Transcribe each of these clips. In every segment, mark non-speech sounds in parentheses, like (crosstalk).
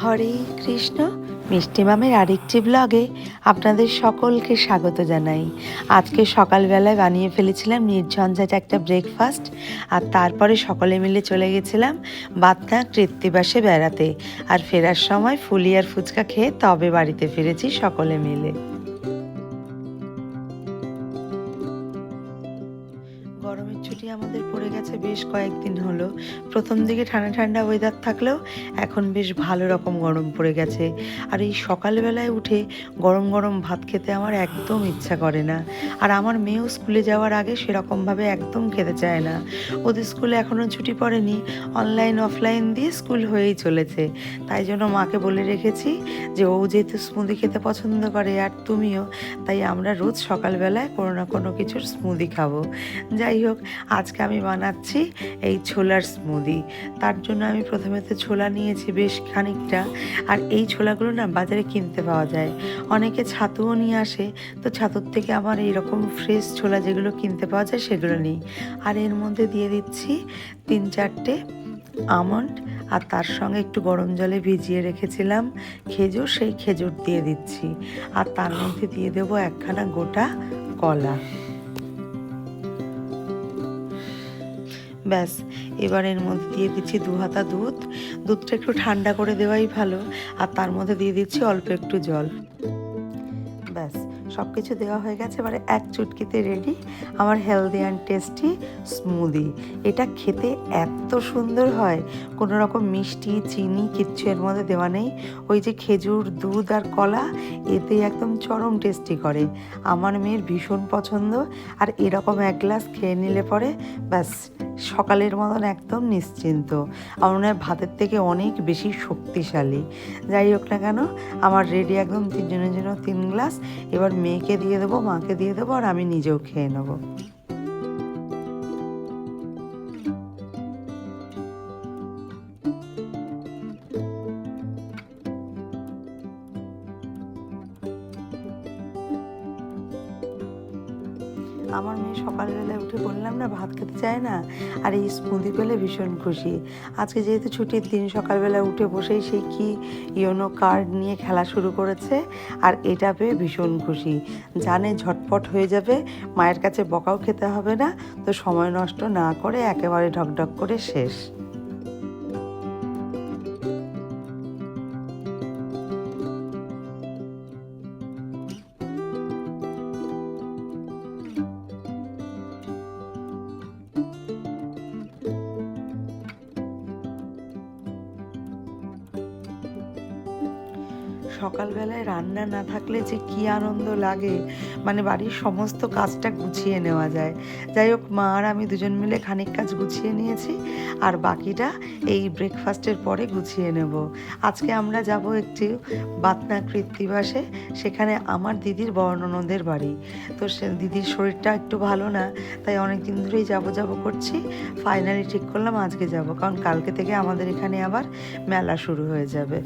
হরে কৃষ্ণ, মিষ্টি মামের আরেকটি ব্লগে আপনাদের সকলকে স্বাগত জানাই। আজকে সকালবেলায় বানিয়ে ফেলেছিলাম নির্ঝঞ্ঝাট একটা ব্রেকফাস্ট আর তারপরে সকলে মিলে চলে গেছিলাম বাতনা কৃত্তিবাসে বেড়াতে। আর ফেরার সময় ফুলিয়ার ফুচকা খেয়ে তবে বাড়িতে ফিরেছি সকলে মিলে। গরমের ছুটি আমাদের পড়ে গেছে বেশ কয়েকদিন হলো। প্রথম দিকে ঠান্ডা ঠান্ডা ওয়েদার থাকলেও এখন বেশ ভালো রকম গরম পড়ে গেছে। আর এই সকালবেলায় উঠে গরম গরম ভাত খেতে আমার একদম ইচ্ছা করে না। আর আমার মেয়েও স্কুলে যাওয়ার আগে সেরকমভাবে একদম খেতে চায় না। ওদের স্কুলে এখনও ছুটি পড়েনি। অনলাইন অফলাইন দিয়ে স্কুল হয়েই চলেছে। তাই জন্য মাকে বলে রেখেছি যে, ও যেহেতু স্মুদি খেতে পছন্দ করে আর তুমিও, তাই আমরা রোজ সকালবেলায় কোনো না কোনো কিছুর স্মুদি খাব। যাই হোক, আজকে আমি বানাচ্ছি এই ছোলার স্মুদি তার জন্য আমি প্রথমে তো ছোলা নিয়েছি বেশ খানিকটা। আর এই ছোলাগুলো না বাজারে কিনতে পাওয়া যায়। অনেকে ছাতুও নিয়ে আসে। তো ছাতুর থেকে আমার এইরকম ফ্রেশ ছোলা যেগুলো কিনতে পাওয়া যায় সেগুলো নিই। আর এর মধ্যে দিয়ে দিচ্ছি তিন চারটে আমন্ড। আর তার সঙ্গে একটু গরম জলে ভিজিয়ে রেখেছিলাম খেজুর সেই খেজুর দিয়ে দিচ্ছি। আর তার মধ্যে দিয়ে দেবো একখানা গোটা কলা। ব্যাস এবার এর মধ্যে দিয়ে দিচ্ছি দু হাতা দুধ। দুধটা একটু ঠান্ডা করে দেওয়াই ভালো, আর তার মধ্যে দিয়ে দিচ্ছি অল্প একটু জল। ব্যাস সব কিছু দেওয়া হয়ে গেছে, এবারে এক চুটকিতে রেডি আমার হেলদি অ্যান্ড টেস্টি স্মুদি এটা খেতে এত সুন্দর হয়, কোনো রকম মিষ্টি, চিনি কিচ্ছু এর মধ্যে দেওয়া নেই। ওই যে খেজুর, দুধ আর কলা, এতে একদম চরম টেস্টি করে। আমার মেয়ের ভীষণ পছন্দ, আর এরকম এক গ্লাস খেয়ে নিলে পরে ব্যাস সকালের মতন একদম নিশ্চিন্ত। আমার মনে হয় ভাতের থেকে অনেক বেশি শক্তিশালী। যাই হোক না কেন, আমার রেডি একদম তিনজনের জন্য তিন গ্লাস এবার মেয়েকে দিয়ে দেবো, মাকে দিয়ে দেবো, আর আমি নিজেও খেয়ে নেব। আমার মেয়ে সকালবেলায় উঠে বললাম, না, ভাত খেতে চায় না। আর এই স্মুদি পেলে ভীষণ খুশি। আজকে যেহেতু ছুটির দিন, সকালবেলা উঠে বসেই সেই কি ইয়োনো কার্ড নিয়ে খেলা শুরু করেছে, আর এটা পেয়ে ভীষণ খুশি। জানে ঝটপট হয়ে যাবে, মায়ের কাছে বকাও খেতে হবে না, তো সময় নষ্ট না করে একেবারে ঢকঢক করে শেষ। সকালবেলায় রান্না না থাকলে যে কি আনন্দ লাগে। মানে বাড়ির সমস্ত কাজটা গুছিয়ে নেওয়া যায়। যাই হোক, মা আর আমি দুজন মিলে খানিক কাজ গুছিয়ে নিয়েছি আর বাকিটা এই ব্রেকফাস্টের পরে গুছিয়ে নেব। আজকে আমরা যাব একটি বাতনা কৃত্তিবাসে সেখানে আমার দিদির বর্ণনদের বাড়ি। তো সে দিদির শরীরটা একটু ভালো না, তাই অনেক দিন ধরেই যাব যাব করছি। ফাইনালি ঠিক করলাম, আজকে যাব। কারণ কালকে থেকে আমাদের এখানে আবার মেলা শুরু হয়ে যাবে।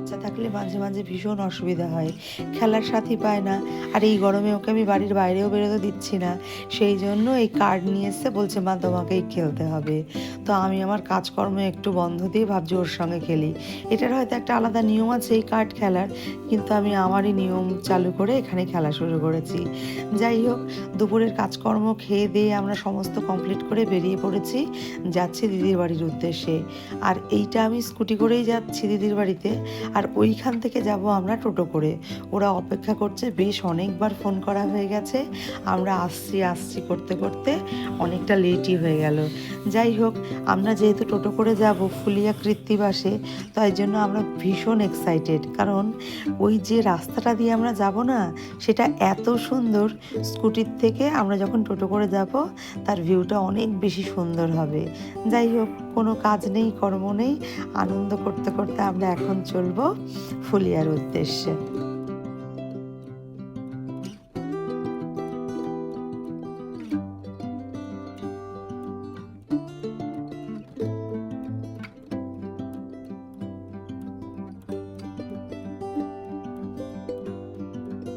বাচ্চা থাকলে মাঝে মাঝে ভীষণ অসুবিধা হয়। খেলার সাথী পায় না। আর এই গরমে ওকে আমি বাড়ির বাইরেও বেরোতে দিচ্ছি না। সেই জন্য এই কার্ড নিয়ে এসে বলছে, মা, তোমাকেই খেলতে হবে। তো আমি আমার কাজকর্ম একটু বন্ধ দিয়ে ভাবছি ওর সঙ্গে খেলি। এটার হয়তো একটা আলাদা নিয়ম আছে এই কার্ড খেলার। কিন্তু আমি আমারই নিয়ম চালু করে এখানে খেলা শুরু করেছি। যাই হোক, দুপুরের কাজকর্ম খেয়ে দিয়ে আমরা সমস্ত কমপ্লিট করে বেরিয়ে পড়েছি। যাচ্ছি দিদির বাড়ির উদ্দেশ্যে। আর এইটা আমি স্কুটি করেই যাচ্ছি দিদির বাড়িতে। আর ওইখান থেকে যাব আমরা টোটো করে। ওরা অপেক্ষা করছে, বেশ অনেকবার ফোন করা হয়ে গেছে। আমরা আসছি আসছি করতে করতে অনেকটা লেটই হয়ে গেল। যাই হোক, আমরা যেহেতু টোটো করে যাব ফুলিয়া কৃত্তিবাসে, তাই জন্য আমরা ভীষণ এক্সাইটেড কারণ ওই যে রাস্তাটা দিয়ে আমরা যাব না, সেটা এত সুন্দর, স্কুটির থেকে আমরা যখন টোটো করে যাব, তার ভিউটা অনেক বেশি সুন্দর হবে। যাই হোক, কোনো কাজ নেই, কর্ম নেই। আনন্দ করতে করতে আমরা এখন চলবো। ফুলিয়ার উদ্দেশ্যে।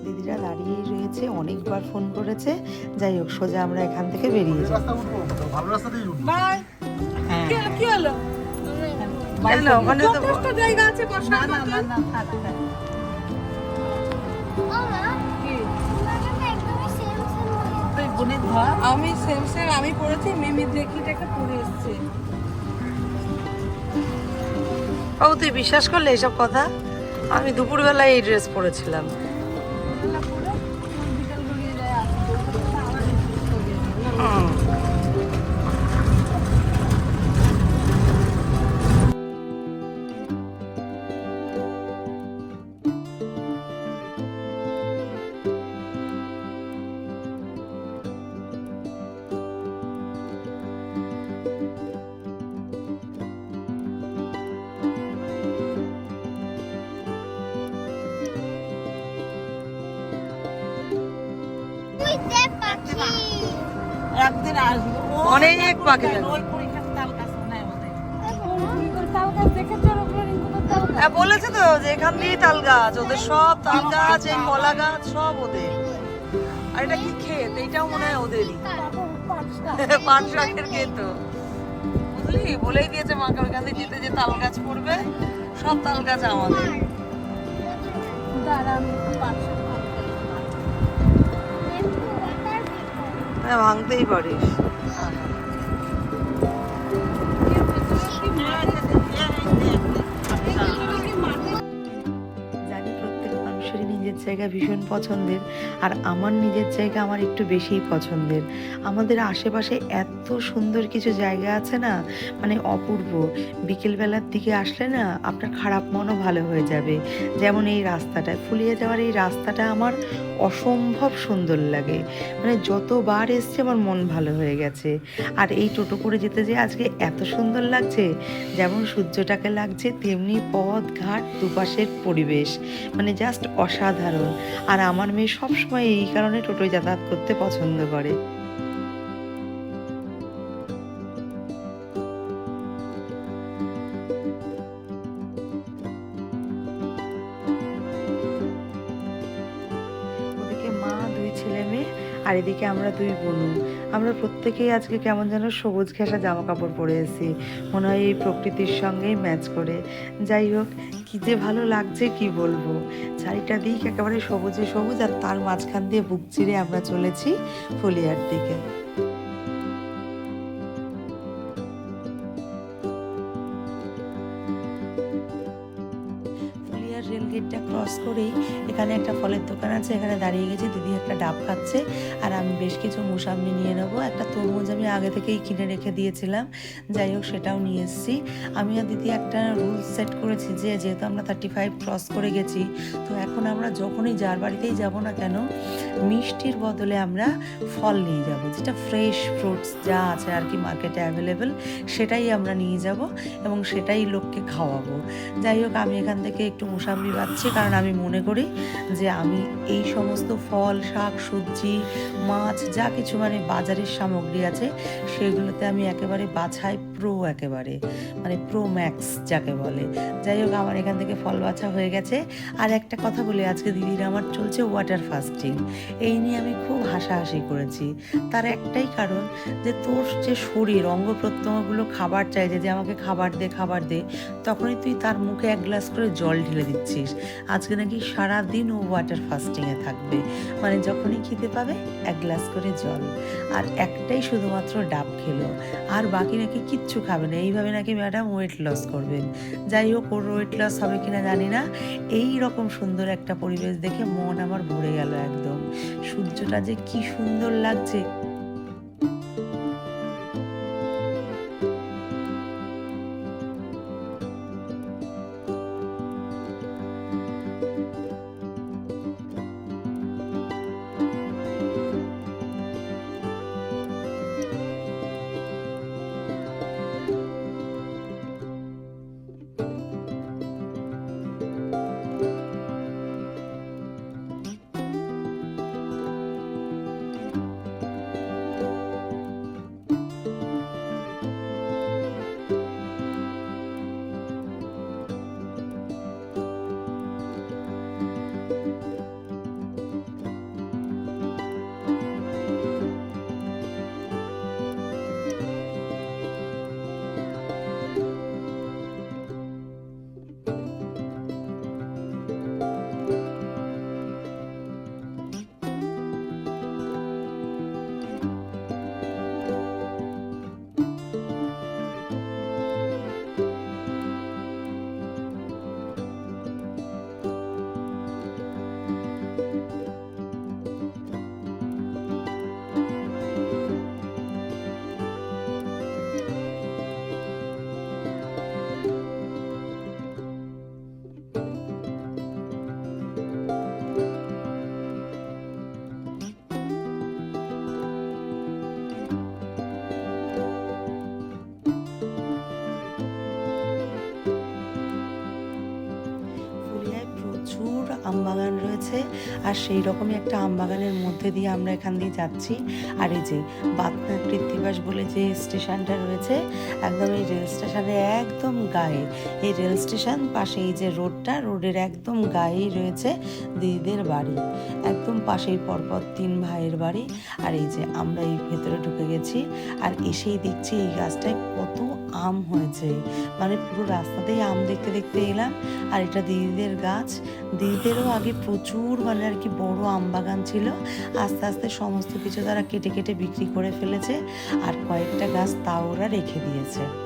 দিদিরা দাঁড়িয়েই রয়েছে অনেকবার ফোন করেছে। যাই হোক সোজা আমরা এখান থেকে বেরিয়ে যাই। রাস্তা উঠবো। ভালো রাস্তাতেই উঠবো। হ্যাঁ। কি হলো? কেন ওখানে তো যথেষ্ট জায়গা আছে বসার মতো। কি? আমি সেম সেম আমি পড়েছি মিমি দেখি দেখে পড়ে এসেছি ও তুই বিশ্বাস করলে এসব কথা আমি দুপুরবেলায় এই ড্রেস পরেছিলাম। হুম। একদিন আসব। অনেক পাখি হয় বলেছে তো যে এখান দিয়েই তাল গাছ ওদের সব তাল গাছ এই কলা গাছ সব ওদের। আর এটা কি ক্ষেত? এইটাও মনে হয় ওদেরই। (laughs) পাট শাকের ক্ষেত। বুঝলি? বলেই দিয়েছে মাকে ওইখান দিয়ে যেতে যে তাল গাছ পড়বে সব তাল গাছ আমাদের। দাঁড়া, আমি হ্যাঁ ভাঙতেই পারিস। নিজের জায়গা ভীষণ পছন্দের, আর আমার নিজের জায়গা আমার একটু বেশিই পছন্দের। আমাদের আশেপাশে এত সুন্দর কিছু জায়গা আছে না মানে অপূর্ব। বিকেলবেলার দিকে আসলে না আপনার খারাপ মনও ভালো হয়ে যাবে। যেমন এই রাস্তাটা ফুলিয়ে যাওয়ার এই রাস্তাটা আমার অসম্ভব সুন্দর লাগে। মানে যতবার এসছে আমার মন ভালো হয়ে গেছে। আর এই টোটো করে যেতে যে আজকে এত সুন্দর লাগছে, যেমন সূর্যটাকে লাগছে তেমনি পথ, ঘাট দুপাশের পরিবেশ। মানে জাস্ট অসাধারণ। আর আমার মেয়ে সবসময় এই কারণে টোটোয় যাতায়াত করতে পছন্দ করে। আর এদিকে আমরা দুই বোনু। আমরা প্রত্যেকেই আজকে কেমন যেন সবুজ ঘেঁষা জামা কাপড় পরে এসেছি মনে হয় এই প্রকৃতির সঙ্গেই ম্যাচ করে। যাই হোক, কী যে ভালো লাগছে কি বলব? চারিটা দিক একেবারে সবুজে সবুজ আর তার মাঝখান দিয়ে বুক চিরে আমরা চলেছি ফুলিয়ার দিকে। রেল গেটটা ক্রস করেই এখানে একটা ফলের দোকান আছে, এখানে দাঁড়িয়ে গেছি, দিদি একটা ডাব খাচ্ছে আর আমি বেশ কিছু মোসাম্বি নিয়ে নেব। একটা তরমুজ আমি আগে থেকেই কিনে রেখে দিয়েছিলাম, যাই হোক সেটাও নিয়ে এসেছি। আমি আর দিদি একটা রুল সেট করেছি যে যেহেতু আমরা থার্টি ফাইভ ক্রস করে গেছি, তো এখন আমরা যখনই যার বাড়িতেই যাব না কেন, মিষ্টির বদলে আমরা ফল নিয়ে যাব, যেটা ফ্রেশ ফ্রুটস যা আছে আর কি মার্কেটে অ্যাভেলেবেল সেটাই আমরা নিয়ে যাব এবং সেটাই লোককে খাওয়াবো। যাই হোক, আমি এখান থেকে একটু মোসাম্বি পাচ্ছি কারণ আমি মনে করি যে আমি এই সমস্ত ফল, শাক, সবজি, মাছ, যা কিছু মানে বাজারের সামগ্রী আছে, সেগুলোতে আমি একেবারে বাছাই প্রো একেবারে মানে প্রো ম্যাক্স যাকে বলে। যাই হোক, আমার এখান থেকে ফল বাছা হয়ে গেছে। আর একটা কথা বলি, আজকে দিদির আমার চলছে ওয়াটার ফাস্টিং এই নিয়ে আমি খুব হাসাহাসি করেছি। তার একটাই কারণ যে তোর যে শরীর, অঙ্গ প্রত্যঙ্গগুলো খাবার চাইছে, যে আমাকে খাবার দে খাবার দে, তখনই তুই তার মুখে এক গ্লাস করে জল ঢেলে দিচ্ছিস। আজকে নাকি সারাদিন ও ওয়াটার ফাস্টিংয়ে থাকবে। মানে যখনই খেতে পাবে, এক গ্লাস করে জল। আর একটাই শুধুমাত্র ডাব খেলো। আর বাকি নাকি কিচ্ছু কিচ্ছু খাবে না। এইভাবে নাকি ম্যাডাম ওয়েট লস করবেন। যাই হোক, ওর ওয়েট লস হবে কিনা জানি না। এই রকম সুন্দর একটা পরিবেশ দেখে মন আমার ভরে গেল একদম। সূর্যটা যে কি সুন্দর লাগছে। প্রচুর আমবাগান রয়েছে আর সেই রকমই একটা আম বাগানের মধ্যে দিয়ে আমরা এখান দিয়ে যাচ্ছি। আর এই যে বাতনা কৃত্তিবাস বলে যে স্টেশনটা রয়েছে, একদম এই রেল স্টেশনের একদম গায়ে। এই রেল স্টেশন পাশে এই যে রোডটা, রোডের একদম গায়েই রয়েছে দিদিদের বাড়ি। একদম পাশেই পরপর তিন ভাইয়ের বাড়ি। আর এই যে আমরা এই ভেতরে ঢুকে গেছি আর এসেই দেখছি এই গাছটায় কত আম হয়েছে। মানে পুরো রাস্তাতেই আম দেখতে দেখতে এলাম। আর এটা দিদিদের গাছ। দিদিদেরও আগে প্রচুর মানে আর কি বড় আম বাগান ছিল। আস্তে আস্তে সমস্ত কিছু তারা কেটে কেটে বিক্রি করে ফেলেছে। আর কয়েকটা গাছ তাও ওরা রেখে দিয়েছে।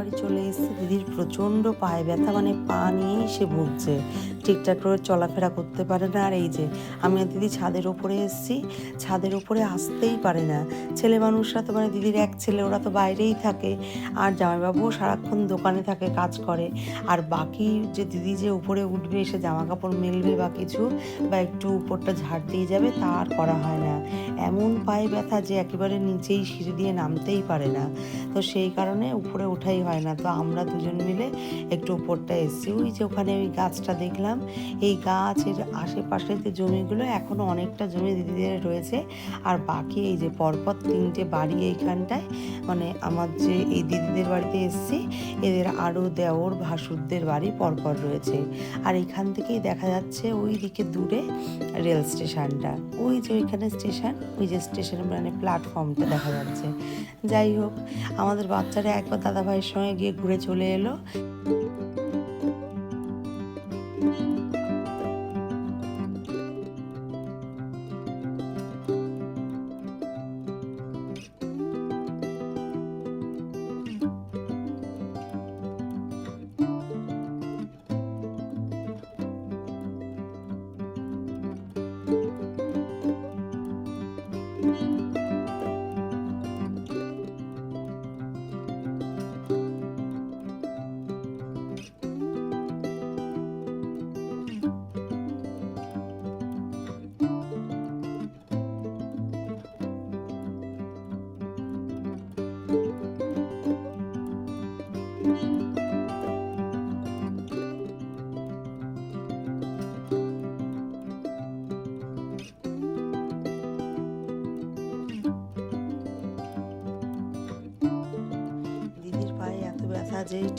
বাড়ি চলে এসেছে। দিদির প্রচণ্ড পায়ে ব্যথা মানে পা নিয়েই সে ভুগছে। ঠিকঠাক করে চলাফেরা করতে পারে না। আর এই যে, আমি আর দিদি ছাদের ওপরে এসেছি। ছাদের ওপরে আসতেই পারে না। ছেলে মানুষরা তো মানে দিদির এক ছেলে, ওরা তো বাইরেই থাকে। আর জামাইবাবুও সারাক্ষণ দোকানে থাকে, কাজ করে। আর বাকি যে দিদি যে উপরে উঠবে এসে জামা কাপড় মেলবে বা কিছু, বা একটু উপরটা ঝাড় দিয়ে যাবে, তা আর করা হয় না। এমন পায়ে ব্যথা যে একেবারে নিচেই সিঁড়ি দিয়ে নামতেই পারে না। তো সেই কারণে উপরে ওঠাই হয় না। তো আমরা দুজন মিলে একটু উপরটা এসেছি। ওই যে ওখানে ওই গাছটা দেখলাম এই গাছের আশেপাশে যে জমিগুলো এখনও অনেকটা জমি দিদিদের রয়েছে। আর বাকি এই যে পরপর তিনটে বাড়ি এইখানটায় মানে আমার যে এই দিদিদের বাড়িতে এসেছি, এদের আরও দেওর ভাসুরদের বাড়ি পরপর রয়েছে। আর এখান থেকেই দেখা যাচ্ছে ওই দিকে দূরে রেল স্টেশনটা। ওই যে ওইখানে স্টেশন, ওই যে স্টেশন মানে প্ল্যাটফর্মটা দেখা যাচ্ছে। যাই হোক, আমাদের বাচ্চারা একবার দাদা ভাইয়ের সঙ্গে গিয়ে ঘুরে চলে এলো। Thank you.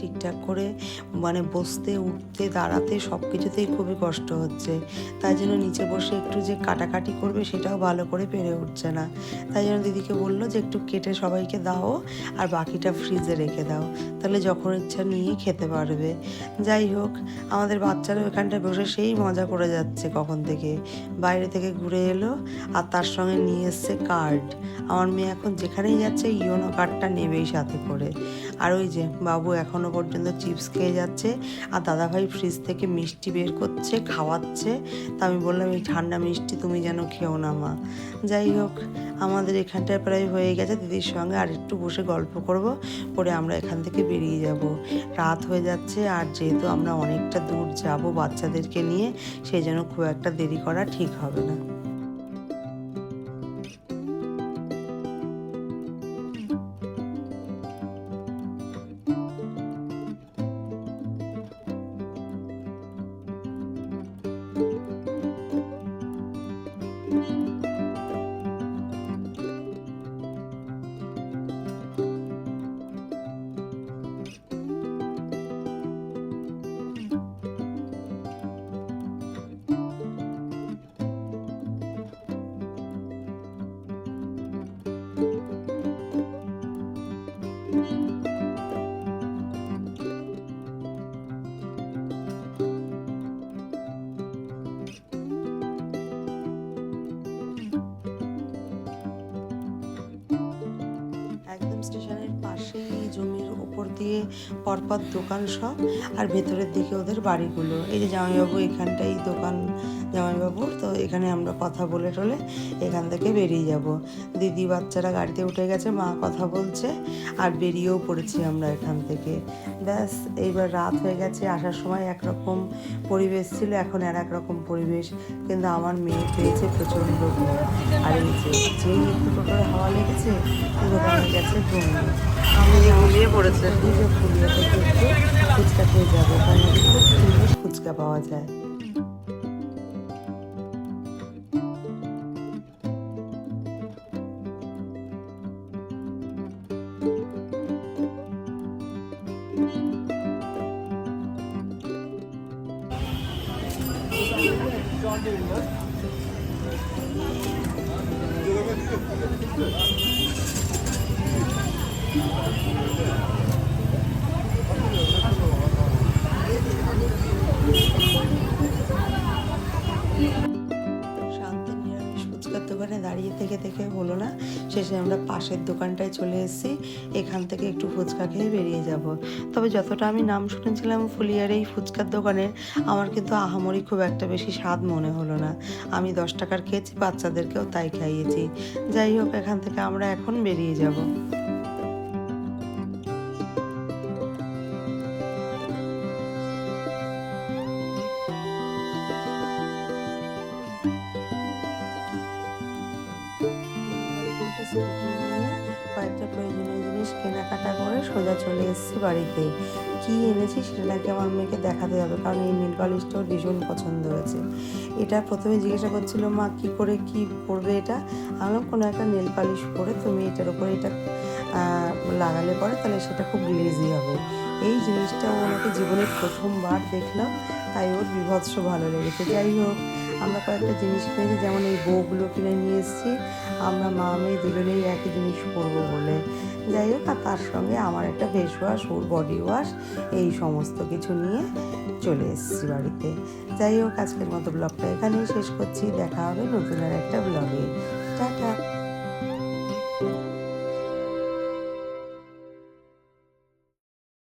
ঠিকঠাক করে মানে বসতে, উঠতে, দাঁড়াতে সব কিছুতেই খুবই কষ্ট হচ্ছে। তাই জন্য নিচে বসে একটু যে কাটাকাটি করবে সেটাও ভালো করে পেরে উঠছে না। তাই জন্য দিদিকে বলল যে একটু কেটে সবাইকে দাও আর বাকিটা ফ্রিজে রেখে দাও। তাহলে যখন ইচ্ছা নিয়ে খেতে পারবে। যাই হোক, আমাদের বাচ্চারা ওখানটায় বসে সেই মজা করে যাচ্ছে কখন থেকে। বাইরে থেকে ঘুরে এলো আর তার সঙ্গে নিয়ে এসছে কার্ড। আমার মেয়ে এখন যেখানেই যাচ্ছে ইয়োনো কার্ডটা নেবেই সাথে করে। আর ওই যে বাবু এখনও পর্যন্ত চিপস খেয়ে যাচ্ছে, আর দাদাভাই ফ্রিজ থেকে মিষ্টি বের করছে, খাওয়াচ্ছে। তা আমি বললাম, এই ঠান্ডা মিষ্টি তুমি যেন খেও না মা। যাই হোক, আমাদের এখানটায় প্রায় হয়ে গেছে। দিদির সঙ্গে আর একটু বসে গল্প করব, পরে আমরা এখান থেকে বেরিয়ে যাব। রাত হয়ে যাচ্ছে, আর যেহেতু আমরা অনেকটা দূর যাব বাচ্চাদেরকে নিয়ে, সেই জন্য খুব একটা দেরি করা ঠিক হবে না। দিয়ে পরপর দোকান সব, আর ভেতরের দিকে ওদের বাড়িগুলো। এই যে জামাইবাবু, এখানটাই দোকান জামাইবাবুর, তো এখানে আমরা কথা বলে টলে এখান থেকে বেরিয়ে যাব। দিদি বাচ্চারা গাড়িতে উঠে গেছে, মা কথা বলছে, আর বেরিয়েও পড়েছি আমরা এখান থেকে। ব্যাস, এইবার রাত হয়ে গেছে, আসার সময় একরকম পরিবেশ ছিল, এখন আর এক রকম পরিবেশ, কিন্তু আমার মেয়ে পেয়েছে প্রচণ্ড আর এই যে, যেই একটু টোটোর হাওয়া লেগেছে, পুরো গেছে ঘুম। আমি ঘুমিয়ে পড়েছে। যে ফুলিয়ে থেকে একটু ফুচকা খেয়ে যাব ওখানে খুব সুন্দর ফুচকা পাওয়া যায়। শান্তি নিরামিষ ফুচকার দোকানে দাঁড়িয়ে থেকে থেকে হলো না। শেষে আমরা পাশের দোকানটায় চলে এসেছি। এখান থেকে একটু ফুচকা খেয়ে বেরিয়ে যাব। তবে যতটা আমি নাম শুনেছিলাম ফুলিয়ার এই ফুচকার দোকানের আমার কিন্তু আহামরি খুব একটা বেশি স্বাদ মনে হলো না। আমি দশ টাকার খেয়েছি, বাচ্চাদেরকেও তাই খাইয়েছি। যাই হোক, এখান থেকে আমরা এখন বেরিয়ে যাব। বাড়িতে। কি এনেছি সেটা নাকি আমার মেয়েকে দেখাতে হবে, কারণ এই নীল পালিশটা ওর ভীষণ পছন্দ হয়েছে। এটা প্রথমে জিজ্ঞাসা করছিল, মা, কি করে কি পরবে এটা? আমি কোনো একটা নেল পালিশ পরে তুমি এটার উপরে এটা লাগালে পরে তাহলে সেটা খুব গ্লেজি হবে। এই জিনিসটা ও আমাকে জীবনের প্রথমবার দেখলাম, তাই ওর বিভৎস ভালো লেগেছে। যাই হোক, আমরা কয়েকটা জিনিস কিনেছি যেমন এই বউগুলো কিনে নিয়ে এসেছি। আমরা মা মেয়ে দুজনেই একই জিনিস পরবো বলে। যাই হোক, আর তার সঙ্গে আমার একটা ফেস ওয়াশ ওর বডি ওয়াশ এই সমস্ত কিছু নিয়ে চলে এসেছি বাড়িতে। যাই হোক, আজকের মতো ব্লগটা এখানেই শেষ করছি। দেখা হবে নতুন আর একটা ব্লগে টাটা।